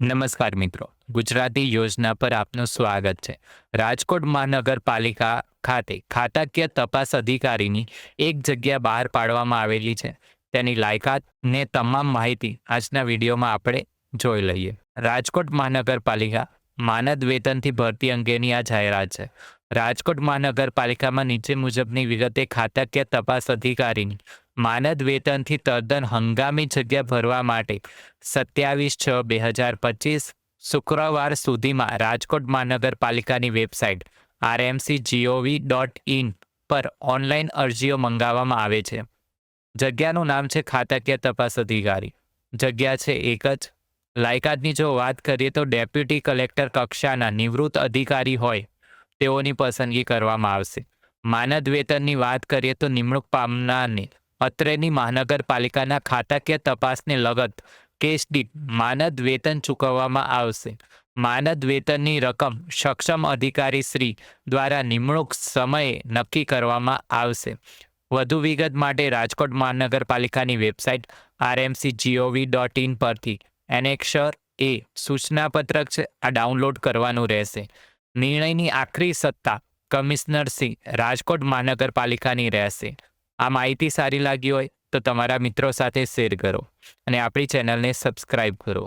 નમસ્કાર મિત્રો. ગુજરાતી યોજના પર આપનું સ્વાગત છે. રાજકોટ મહાનગરપાલિકા ખાતે ખાતાકીય તપાસ અધિકારીની એક જગ્યા બહાર પાડવામાં આવેલી છે. તેની લાયકાત ને તમામ માહિતી આજના વિડીયોમાં આપણે જોઈ લઈએ. રાજકોટ મહાનગરપાલિકા માનદ વેતનથી ભરતી અંગેની આ જાહેરાત છે. રાજકોટ મહાનગરપાલિકામાં નીચે મુજબની વિગતે ખાતાકીય તપાસ અધિકારીની માનદ વેતનથી તદ્દન હંગામી જગ્યા ભરવા માટે સત્યાવીસ છ બે હજાર પચીસ શુક્રવાર સુધીમાં રાજકોટ મહાનગરપાલિકાની website RMC G O V dot in પર ઓનલાઈન અરજીઓ મંગાવવામાં આવે છે. જગ્યાનું નામ છે ખાતાકીય તપાસ અધિકારી. જગ્યા છે એક જ. લાયકાતની જો વાત કરીએ તો ડેપ્યુટી કલેક્ટર કક્ષાના નિવૃત્ત અધિકારી હોય તેઓની પસંદગી કરવામાં આવશે. માનદ વેતનની વાત કરીએ તો નિમણૂક પામનારને અત્રેની મહાનગરપાલિકાના ખાતાકીય તપાસને લગત કેસ દીઠ માનદ વેતન ચૂકવવામાં આવશે. માનદ વેતનની રકમ સક્ષમ અધિકારી શ્રી દ્વારા નિમણૂક સમયે નક્કી કરવામાં આવશે. વધુ વિગત માટે રાજકોટ મહાનગરપાલિકાની website RMC G O V dot in પરથી એનેક્ષર એ સૂચનાપત્રક છે, આ ડાઉનલોડ કરવાનું રહેશે. નિર્ણયની આખરી સત્તા કમિશનર શ્રી રાજકોટ મહાનગરપાલિકાની રહેશે. આ માહિતી સારી લાગી હોય તો તમારા મિત્રો સાથે શેર કરો અને આપણી ચેનલને સબસ્ક્રાઈબ કરો.